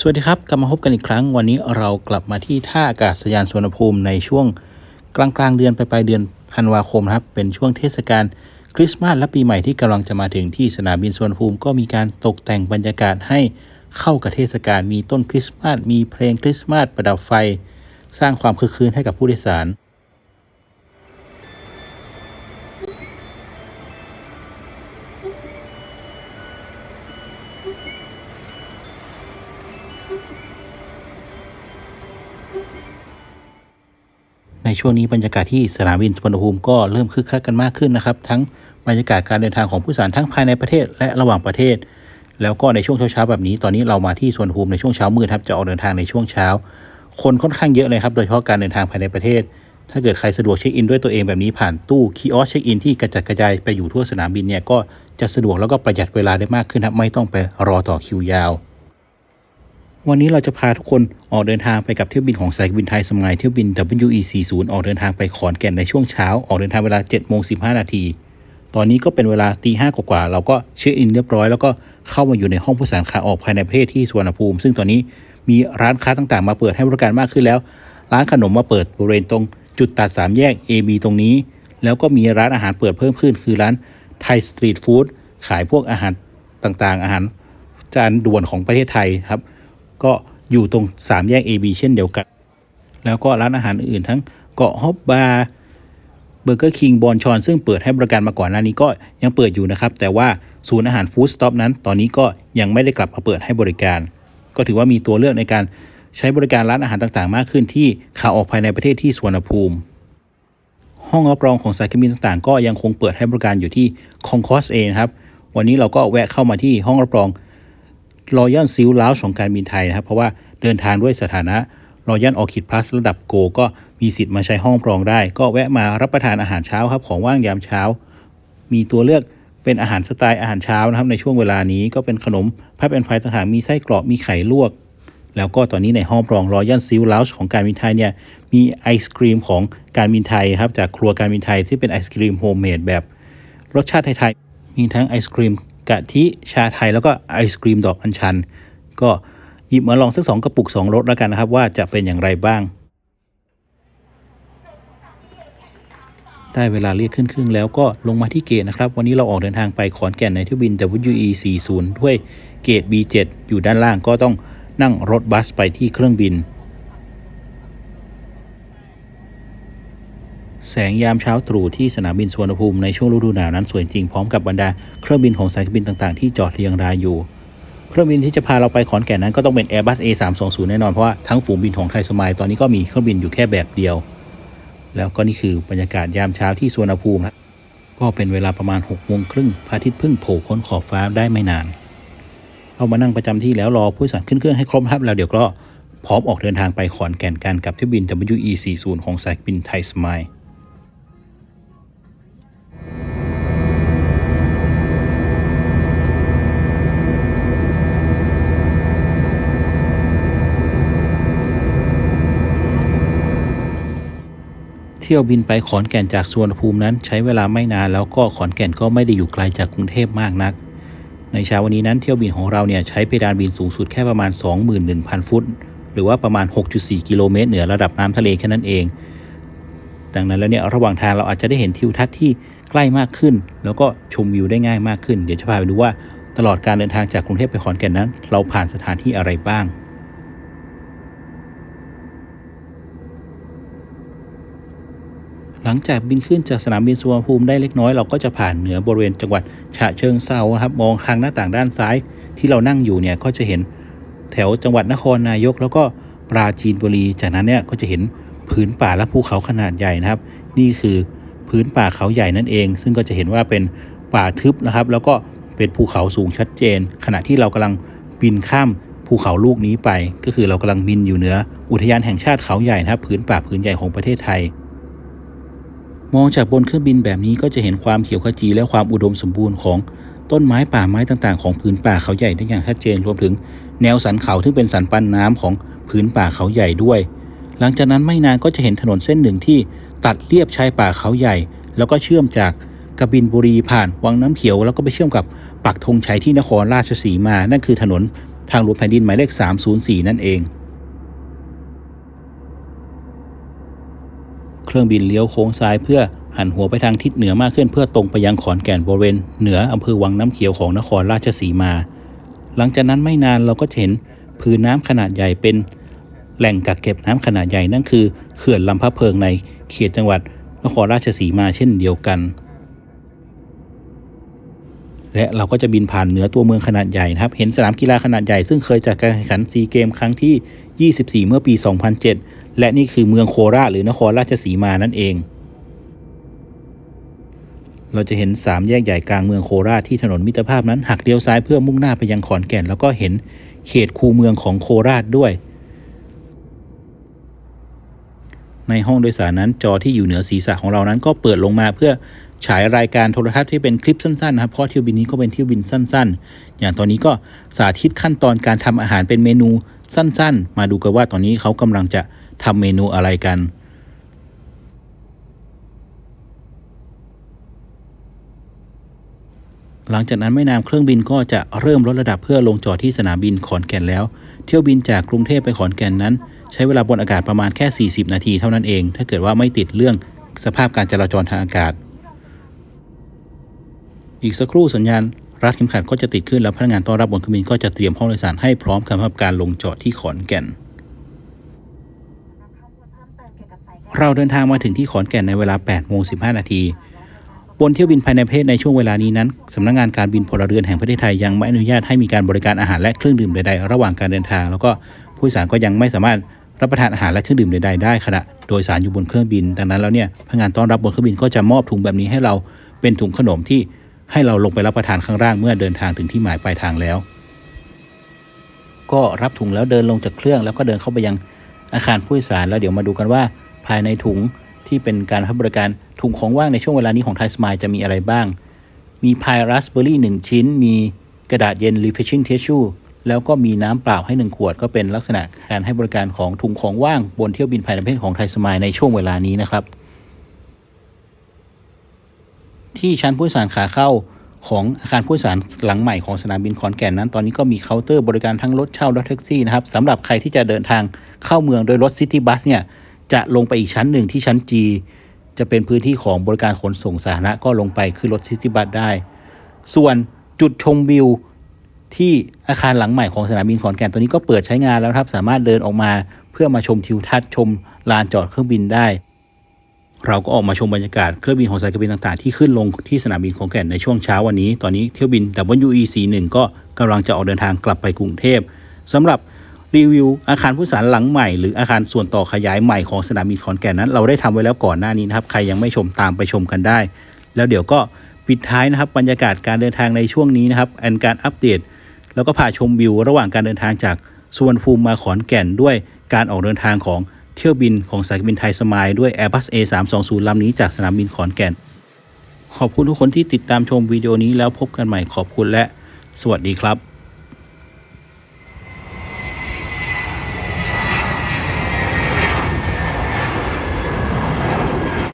สวัสดีครับ กลับมาพบกันอีกครั้ง วันนี้เรากลับมาที่ท่าอากาศยานสุวรรณภูมิในช่วงกลางกลางเดือนไปปลายเดือนธันวาคมนะครับ เป็นช่วงเทศกาลคริสต์มาสและปีใหม่ที่กำลังจะมาถึงที่สนามบินสุวรรณภูมิก็มีการตกแต่งบรรยากาศให้เข้ากับเทศกาลมีต้นคริสต์มาสมีเพลงคริสต์มาสประดับไฟ สร้างความคึกคืนให้กับผู้โดยสาร ช่วงนี้บรรยากาศที่สนามบินสุวรรณภูมิก็เริ่มคึกคักกันมากขึ้นนะครับ ทั้งบรรยากาศการเดินทางของผู้โดยสารทั้งภายในประเทศและระหว่างประเทศ แล้วก็ในช่วงเช้าๆแบบนี้ ตอนนี้เรามาที่สุวรรณภูมิในช่วงเช้ามืดครับจะออกเดินทางในช่วงเช้า คนค่อนข้างเยอะเลยครับ โดยเฉพาะการเดินทางภายในประเทศ ถ้าเกิดใครสะดวกเช็คอินด้วยตัวเองแบบนี้ผ่านตู้คีออสเช็คอินที่กระจัดกระจายไปอยู่ทั่วสนามบินเนี่ยก็จะสะดวกแล้วก็ประหยัดเวลาได้มากขึ้นครับไม่ต้องไปรอต่อคิวยาว วันนี้เราจะพาทุกคนออกเดินทางไปกับเที่ยวบินของสายการบินไทยสมายเที่ยวบิน WE40 ออกเดินทางไปขอนแก่นในช่วงเช้า ออกเดินทางเวลา7โมง15 นาที ตอนนี้ก็เป็นเวลาตีห้ากว่าๆเราก็เช็คอินเรียบร้อยแล้วก็เข้ามาอยู่ในห้องผู้สารขาออกภายในประเทศที่สุวรรณภูมิ ซึ่งตอนนี้มีร้านค้าต่างๆ มาเปิดให้บริการมากขึ้นแล้ว ร้านขนมมาเปิดบริเวณตรงจุดตัดสามแยก AB ตรงนี้ แล้วก็มีร้านอาหารเปิดเพิ่มขึ้น คือร้านไทยสตรีทฟู้ดขายพวกอาหารต่างๆ อาหารจานด่วนของประเทศไทยครับ ก็อยู่ตรงสามแยก AB เช่นเดียวกัน แล้วก็ร้านอาหารอื่นทั้งเกาะฮอบบาร์เบอร์เกอร์คิงบอนชอนซึ่งเปิดให้บริการมาก่อนหน้านี้ก็ยังเปิดอยู่นะครับ แต่ว่าศูนย์อาหารฟู้ดสต็อปนั้น ตอนนี้ก็ยังไม่ได้กลับมาเปิดให้บริการ ก็ถือว่ามีตัวเลือกในการใช้บริการร้านอาหารต่างๆ มากขึ้นที่ขาออกภายในประเทศที่สุวรรณภูมิ ห้องรับรองของสายการบินต่างๆ ก็ยังคงเปิดให้บริการอยู่ที่คองคอสเอนะครับวันนี้เราก็แวะเข้ามาที่ห้องรับรอง รอยัลซิลลาวของการบินไทยนะครับ เพราะว่าเดินทางด้วยสถานะรอยัลออคิดพลัสระดับโกก็มีสิทธิ์มาใช้ห้องรองได้ ก็แวะมารับประทานอาหารเช้าครับของว่างยามเช้า มีตัวเลือกเป็นอาหารสไตล์อาหารเช้านะครับในช่วงเวลานี้ก็เป็นขนมพับแอนไฟต่างๆมีไส้กรอกมีไข่ลวก แล้วก็ตอนนี้ในห้องรองรอยัลซิลลาวของการบินไทยเนี่ยมีไอศครีมของการบินไทยครับจากครัวการบินไทยที่เป็นไอศครีมโฮมเมดแบบรสชาติไทยๆมีทั้งไอศครีม กะทิชาไทยแล้วก็ไอศครีมดอกอัญชัน ก็หยิบมาลองสักสองกระปุกสองรสแล้วกันนะครับ ว่าจะเป็นอย่างไรบ้าง ได้เวลาเรียกขึ้นครึ่งแล้วก็ลงมาที่เกตนะครับ วันนี้เราออกเดินทางไปขอนแก่นในเที่ยวบิน WE40 ด้วยเกต B7 อยู่ด้านล่างก็ต้องนั่งรถบัสไปที่เครื่องบิน แสงยามเช้าตรู่ที่สนามบินสุวรรณภูมิในช่วงฤดูหนาวนั้นสวยจริงพร้อมกับบรรดาเครื่องบินของสายการบินต่างๆ ที่จอดเรียงรายอยู่ เครื่องบินที่จะพาเราไปขอนแก่นนั้นก็ต้องเป็น Airbus A320 แน่นอนเพราะว่าทั้งฝูงบินของไทยสมายตอนนี้ก็มีเครื่องบินอยู่แค่แบบเดียว แล้วก็นี่คือบรรยากาศยามเช้าที่สุวรรณภูมิครับก็เป็นเวลาประมาณ6โมงครึ่งพระอาทิตย์เพิ่งโผล่พ้นขอบฟ้าได้ไม่นานเอามานั่งประจำที่แล้วรอผู้โดยสารขึ้นเครื่องให้ครบครับแล้วเดี๋ยวก็พร้อมออกเดินทางไปขอนแก่นกันกับเที่ยวบิน WE40 ของสายบินไทยสมาย ที่ยวบินไปขอนแก่นจากสุวรรณภูมินั้น ใช้เวลาไม่นานแล้วก็ขอนแก่นก็ไม่ได้อยู่ไกลจากกรุงเทพมากนัก ในเช้าวันนี้นั้นเที่ยวบินของเราเนี่ยใช้เพดานบินสูงสุดแค่ประมาณ 21,000 ฟุต หรือว่าประมาณ 6.4 กิโลเมตรเหนือระดับน้ำทะเลแค่นั้นเอง ดังนั้นแล้วเนี่ยระหว่างทางเราอาจจะได้เห็นทิวทัศน์ที่ใกล้มากขึ้น แล้วก็ชมวิวได้ง่ายมากขึ้น เดี๋ยวจะพาไปดูว่าตลอดการเดินทางจากกรุงเทพไปขอนแก่นนั้น เราผ่านสถานที่อะไรบ้าง หลังจากบินขึ้นจากสนามบินสุวรรณภูมิได้เล็กน้อยเราก็จะผ่านเหนือบริเวณจังหวัดฉะเชิงเซาครับมองทางหน้าต่างด้านซ้ายที่เรานั่งอยู่เนี่ยก็จะเห็นแถวจังหวัดนครนายก แล้วก็ปราจีนบุรี จากนั้นเนี่ยก็จะเห็นผืนป่าและภูเขาขนาดใหญ่นะครับ นี่คือพื้นป่าเขาใหญ่นั่นเอง ซึ่งก็จะเห็นว่าเป็นป่าทึบนะครับ แล้วก็เป็นภูเขาสูงชัดเจน ขณะที่เรากำลังบินข้ามภูเขาลูกนี้ไป ก็คือเรากำลังบินอยู่เหนือ อุทยานแห่งชาติเขาใหญ่นะครับผืนป่าผืนใหญ่ของประเทศไทย มองจากบนเครื่องบินแบบนี้ก็จะเห็นความเขียวขจีและความอุดมสมบูรณ์ของต้นไม้ป่าไม้ต่างๆ ของผืนป่าเขาใหญ่ได้อย่างชัดเจนรวมถึง แนวสันเขาที่เป็นสันปันน้ำของผืนป่าเขาใหญ่ด้วย หลังจากนั้นไม่นานก็จะเห็นถนนเส้นหนึ่งที่ตัดเลียบชายป่าเขาใหญ่ แล้วก็เชื่อมจากกบินบุรีผ่านวังน้ำเขียว แล้วก็ไปเชื่อมกับปักธงชัยที่นครราชสีมา นั่นคือถนนทางหลวงแผ่นดินหมายเลข 304 นั่นเอง เครื่องบินเลี้ยวโค้งซ้ายเพื่อหันหัวไปทางทิศเหนือมากขึ้นเพื่อตรงไปยังขอนแก่นบริเวณเหนืออำเภอวังน้ำเขียวของนครราชสีมา หลังจากนั้นไม่นานเราก็จะเห็นผืนน้ำขนาดใหญ่เป็นแหล่งกักเก็บน้ำขนาดใหญ่นั่นคือเขื่อนลำพะเพิงในเขตจังหวัดนครราชสีมาเช่นเดียวกัน และเราก็จะบินผ่านเหนือตัวเมืองขนาดใหญ่นะครับ เห็นสนามกีฬาขนาดใหญ่ซึ่งเคยจัดการแข่งขันซีเกมครั้งที่ 24 เมื่อปี 2007 และนี่คือเมืองโคราชหรือนครราชสีมานั่นเอง เราจะเห็นสามแยกใหญ่กลางเมืองโคราชที่ถนนมิตรภาพนั้นหักเลี้ยวซ้ายเพื่อมุ่งหน้าไปยังขอนแก่น แล้วก็เห็นเขตคูเมืองของโคราชด้วย ในห้องโดยสารนั้นจอที่อยู่เหนือศีรษะของเรานั้นก็เปิดลงมาเพื่อฉายรายการโทรทัศน์ที่เป็นคลิปสั้นๆนะครับเพราะเที่ยวบินนี้ก็เป็นเที่ยวบินสั้น ๆ อย่างตอนนี้ก็สาธิตขั้นตอนการทำอาหารเป็นเมนูสั้น ๆ มาดูกันว่าตอนนี้เขากำลังจะทำเมนูอะไรกันหลังจากนั้นไม่นานเครื่องบินก็จะเริ่มลดระดับเพื่อลงจอดที่สนามบินขอนแก่นแล้ว เที่ยวบินจากกรุงเทพไปขอนแก่นนั้น ใช้เวลาบนอากาศประมาณแค่ 40 นาทีเท่านั้นเอง ถ้าเกิดว่าไม่ติดเรื่องสภาพการจราจรทางอากาศ อีกสักครู่สัญญาณรัดเข็มขัดก็จะติดขึ้นแล้วพนักงานต้อนรับบนเครื่องบินก็จะเตรียมห้องโดยสารให้พร้อมสำหรับการลงจอดที่ขอนแก่น เราเดินทางมาถึงที่ขอนแก่นในเวลา8โมง15 นาที บนเที่ยวบินภายในประเทศในช่วงเวลานี้นั้นสำนักงานการบินพลเรือนแห่งประเทศไทยยังไม่อนุญาตให้มีการบริการอาหารและเครื่องดื่มใดๆ ระหว่างการเดินทาง แล้วก็ผู้โดยสารก็ยังไม่สามารถ รับประทานอาหารและเครื่องดื่มใดๆได้ขณะโดยสารอยู่บนเครื่องบิน ดังนั้นแล้วเนี่ยพนักงานต้อนรับบนเครื่องบินก็จะมอบถุงแบบนี้ให้เราเป็นถุงขนมที่ให้เราลงไปรับประทานข้างล่างเมื่อเดินทางถึงที่หมายปลายทางแล้ว ก็รับถุงแล้วเดินลงจากเครื่อง แล้วก็เดินเข้าไปยังอาคารผู้โดยสารแล้วเดี๋ยวมาดูกันว่า ภายในถุงที่เป็นการให้บริการถุงของว่างในช่วงเวลานี้ของไทยสมายจะมีอะไรบ้าง มีพายราสเบอร์รี่หนึ่งชิ้น มีกระดาษเย็น refreshing tissue แล้วก็มีน้ำเปล่าให้หนึ่งขวด ก็เป็นลักษณะการให้บริการของถุงของว่างบนเที่ยวบินภายในประเทศของไทยสมายในช่วงเวลานี้นะครับ ที่ชั้นผู้โดยสารขาเข้าของอาคารผู้โดยสารหลังใหม่ของสนามบินขอนแก่นนั้น ตอนนี้ก็มีเคาน์เตอร์บริการทั้งรถเช่ารถแท็กซี่นะครับสำหรับใครที่จะเดินทางเข้าเมืองโดยรถซิตี้บัสเนี่ยจะลงไปอีกชั้นหนึ่งที่ชั้น G จะเป็นพื้นที่ของบริการขนส่งสาธารณะก็ลงไปขึ้นรถซิตี้บัสได้ ส่วนจุดชมวิว ที่อาคารหลังใหม่ของสนามบินขอนแก่นตัวนี้ก็เปิดใช้งานแล้วครับ สามารถเดินออกมาเพื่อมาชมทิวทัศน์ชมลานจอดเครื่องบินได้ เราก็ออกมาชมบรรยากาศเครื่องบินของสายการบินต่างๆ ที่ขึ้นลงที่สนามบินขอนแก่นในช่วงเช้าวันนี้ ตอนนี้เที่ยวบิน WE41 ก็กำลังจะออกเดินทางกลับไปกรุงเทพสำหรับรีวิวอาคารผู้สารหลังใหม่หรืออาคารส่วนต่อขยายใหม่ของสนามบินขอนแก่นนั้น เราได้ทำไว้แล้วก่อนหน้านี้นะครับใครยังไม่ชมตามไปชมกันได้ แล้วเดี๋ยวก็ปิดท้ายนะครับบรรยากาศการเดินทางในช่วงนี้นะครับแอนการอัปเดต แล้วก็พาชมวิวระหว่างการเดินทางจากสุวรรณภูมิมาขอนแก่นด้วยการออกเดินทางของเที่ยวบินของสายการบินไทยสมายด้วย Airbus A320 ลำนี้จากสนามบินขอนแก่น ขอบคุณทุกคนที่ติดตามชมวิดีโอนี้แล้วพบกันใหม่ขอบคุณและ สวัสดีครับ